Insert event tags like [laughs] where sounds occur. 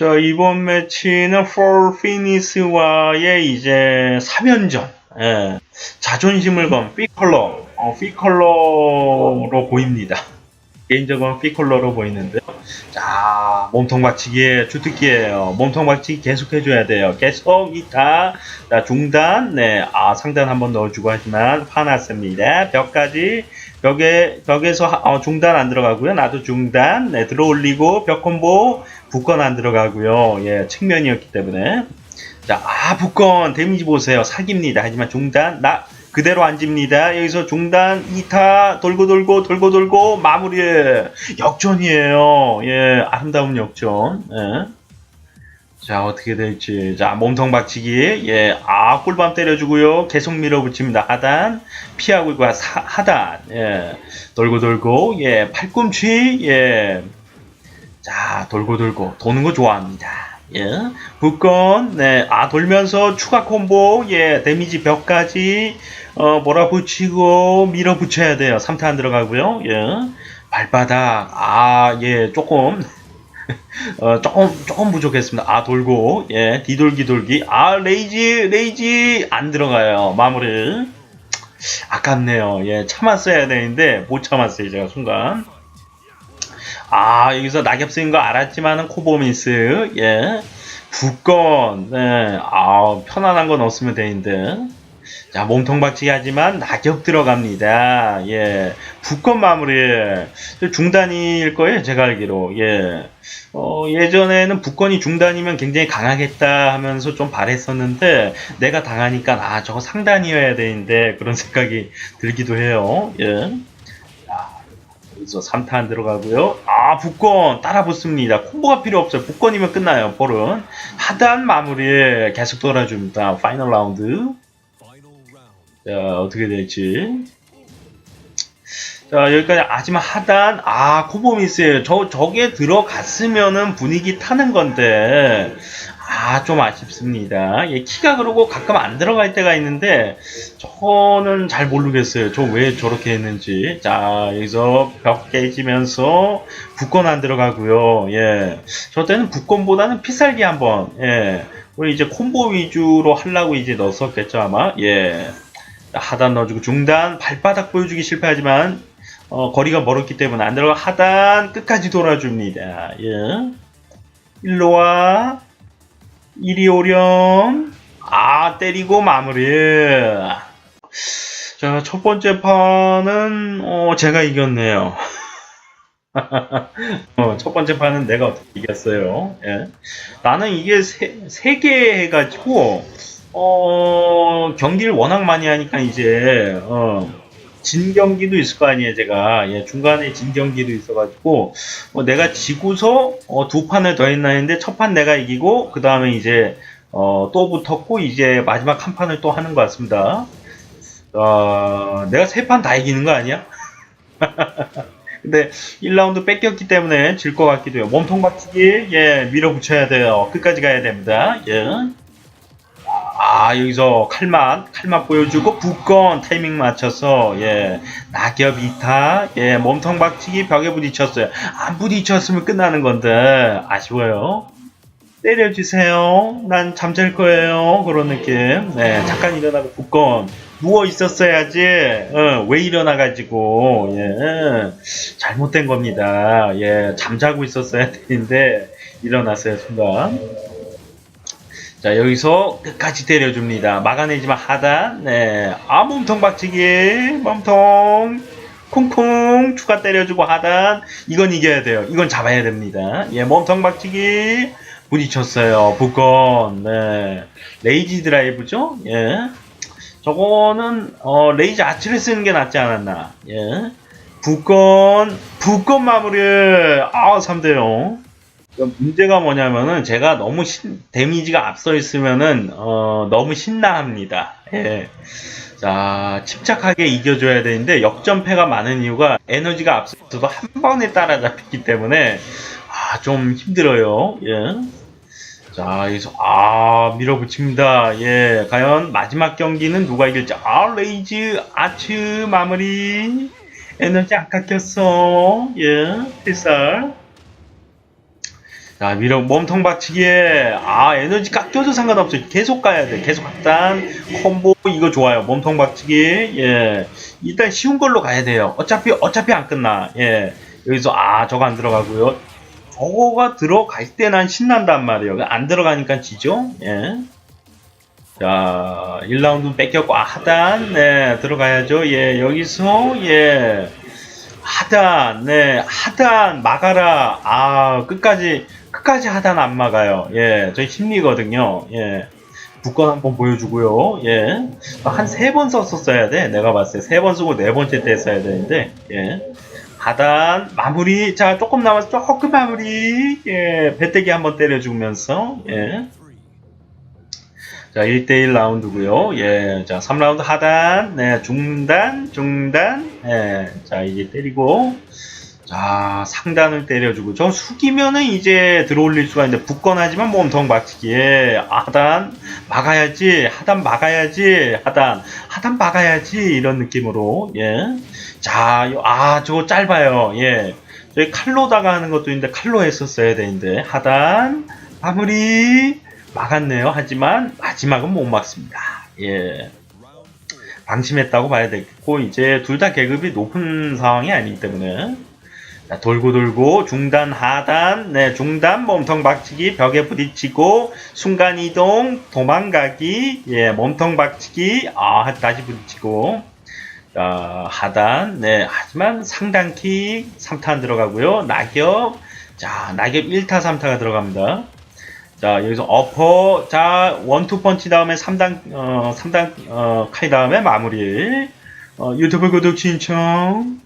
자, 이번 매치는 For Finis와의 이제 3연전. 예. 자존심을 건 피컬러, 어, 피컬러로 보입니다. 개인적으로 피컬러로 보이는데요. 자, 몸통 박치기에 주특기예요. 몸통 박치기 계속 해줘야 돼요. 계속 이타, 자, 중단, 네, 아, 상단 한번 넣어주고 하지만 화났습니다. 벽까지, 벽에, 벽에서 하- 어, 중단 안 들어가고요. 나도 중단, 네, 들어 올리고, 벽 콤보, 북건 안 들어가고요. 예, 측면이었기 때문에. 자, 아, 북건, 데미지 보세요. 사기입니다. 하지만 중단, 나, 그대로 앉습니다. 여기서 중단, 2타, 돌고 돌고, 돌고 돌고, 마무리. 역전이에요. 예, 아름다운 역전. 예. 자, 어떻게 될지. 자, 몸통 박치기. 예, 아, 꿀밤 때려주고요. 계속 밀어붙입니다. 하단. 피하고 있고, 사- 하단. 예. 돌고 돌고, 예, 팔꿈치. 예. 자, 돌고 돌고. 도는 거 좋아합니다. 예. 북건, 네, 아, 돌면서 추가 콤보, 예, 데미지 벽까지, 어, 몰아붙이고, 밀어붙여야 돼요. 3타 안 들어가고요. 예. 발바닥, 아, 예, 조금, [laughs] 어, 조금, 조금 부족했습니다. 아, 돌고, 예, 뒤돌기 돌기. 아, 레이지, 레이지, 안 들어가요. 마무리. 아깝네요. 예, 참았어야 되는데, 못 참았어요, 제가 순간. 아, 여기서 낙엽 쓰인 거 알았지만은 코보미스, 예. 북건, 네, 아, 편안한 건 없으면 되는데. 자, 몸통 박치기 하지만 낙엽 들어갑니다. 예. 북건 마무리. 중단일 거예요, 제가 알기로. 예. 어, 예전에는 북건이 중단이면 굉장히 강하겠다 하면서 좀 바랬었는데, 내가 당하니까, 아, 저거 상단이어야 되는데, 그런 [laughs] 생각이 들기도 해요. 예. 여기서 3탄 안 들어가고요. 아, 북건 따라 붙습니다. 콤보가 필요 없어요. 북건이면 끝나요, 볼은. 하단 마무리 계속 돌아줍니다. 파이널 라운드. 자, 어떻게 될지. 자, 여기까지, 하지만 하단, 아, 코보미스에요. 저, 저게 들어갔으면은 분위기 타는 건데, 아, 좀 아쉽습니다. 예, 키가 그러고 가끔 안 들어갈 때가 있는데, 저는 잘 모르겠어요. 저 왜 저렇게 했는지. 자, 여기서 벽 깨지면서 북건 안 들어가고요. 예. 저 때는 북건보다는 피살기 한 번, 예. 우리 이제 콤보 위주로 하려고 이제 넣었었겠죠, 아마. 예. 하단 넣어주고 중단, 발바닥 보여주기 실패하지만, 어, 거리가 멀었기 때문에 안 들어가. 하단 끝까지 돌아줍니다. 예. 일로 와. 이리 오렴. 아, 때리고 마무리. 자, 첫 번째 판은, 어, 제가 이겼네요. [laughs] 어, 첫 번째 판은 내가 어떻게 이겼어요. 예. 나는 이게 세, 세 개 해가지고, 어, 경기를 워낙 많이 하니까 이제, 어, 진 경기도 있을 거 아니에요, 제가. 예, 중간에 진 경기도 있어가지고, 어, 내가 지고서, 어, 두 판을 더 했나 했는데, 첫 판 내가 이기고, 그 다음에 이제, 어, 또 붙었고, 이제 마지막 한 판을 또 하는 것 같습니다. 어, 내가 세 판 다 이기는 거 아니야? [laughs] 근데 1라운드 뺏겼기 때문에 질 것 같기도 해요. 몸통 박치기, 예, 밀어붙여야 돼요. 끝까지 가야 됩니다. 예. 아, 여기서 칼맛, 칼맛 보여주고, 북건 타이밍 맞춰서, 예, 낙엽 2타, 예, 몸통 박치기 벽에 부딪혔어요. 안 부딪혔으면 끝나는 건데, 아쉬워요. 때려주세요. 난 잠잘 거예요. 그런 느낌. 네, 잠깐 일어나고 북건. 누워 있었어야지. 어, 왜 일어나가지고, 예, 잘못된 겁니다. 예, 잠자고 있었어야 되는데, 일어났어요, 순간. 자, 여기서 끝까지 때려줍니다. 막아내지만 하단, 네. 아, 몸통 박치기, 몸통. 쿵쿵, 추가 때려주고 하단. 이건 이겨야 돼요. 이건 잡아야 됩니다. 예, 몸통 박치기. 부딪혔어요. 북건, 네. 레이지 드라이브죠? 예. 저거는, 어, 레이지 아치를 쓰는 게 낫지 않았나. 예. 북건, 북건 마무리. 아, 3대0. 문제가 뭐냐면은 제가 너무 신, 데미지가 앞서 있으면은 어, 너무 신나합니다. 예. 자 침착하게 이겨줘야 되는데 역전패가 많은 이유가 에너지가 앞서도 한 번에 따라잡혔기 때문에 아, 좀 힘들어요. 예. 자 여기서 아 밀어붙입니다. 예. 과연 마지막 경기는 누가 이길지 아 레이즈 아츠 마무리 에너지 안 깎였어. 예. 필살 자, 밀어 몸통 박치기에 아 에너지 깎여도 상관없어. 계속 가야 돼. 계속 하단 콤보 이거 좋아요. 몸통 박치기 예 일단 쉬운 걸로 가야 돼요. 어차피 어차피 안 끝나. 예 여기서 아 저거 안 들어가고요. 저거가 들어갈 때 난 신난단 말이에요. 안 들어가니까 지죠. 예. 자, 1라운드 뺏겼고, 아, 하단, 네, 들어가야죠. 예, 여기서, 예, 하단, 네, 하단, 막아라. 아, 끝까지, 끝까지 하단 안 막아요. 예, 저 심리거든요. 예. 북권 한번 보여주고요. 예. 한 세 번 썼었어야 돼. 내가 봤을 때. 세 번 쓰고 네 번째 때 써야 되는데, 예. 하단, 마무리. 자, 조금 남아서 조금 마무리. 예, 배때기 한번 때려주면서, 예. 자, 1대1 라운드고요 예. 자, 3라운드 하단, 네, 중단, 중단, 예. 자, 이제 때리고, 자, 상단을 때려주고, 저 숙이면은 이제 들어올릴 수가 있는데, 굳건하지만 몸통 박치기, 예. 하단, 막아야지, 하단 막아야지, 하단, 하단 막아야지, 이런 느낌으로, 예. 아, 저거 짧아요, 예. 저희 칼로다가 하는 것도 있는데, 칼로 했었어야 되는데, 하단, 마무리, 막았네요. 하지만 마지막은 못 막습니다. 예. 방심했다고 봐야 되겠고 이제 둘 다 계급이 높은 상황이 아니기 때문에 자, 돌고 돌고 중단 하단 네 중단 몸통 박치기 벽에 부딪히고 순간 이동 도망가기 예 몸통 박치기 아 다시 부딪히고 자, 하단 네 하지만 상단킥 3탄 들어가고요 낙엽 자 낙엽 1타 3타가 들어갑니다 자, 여기서 어퍼, 자, 원투 펀치 다음에 3단, 어, 3단, 어, 칼 다음에 마무리. 어, 유튜브 구독 신청.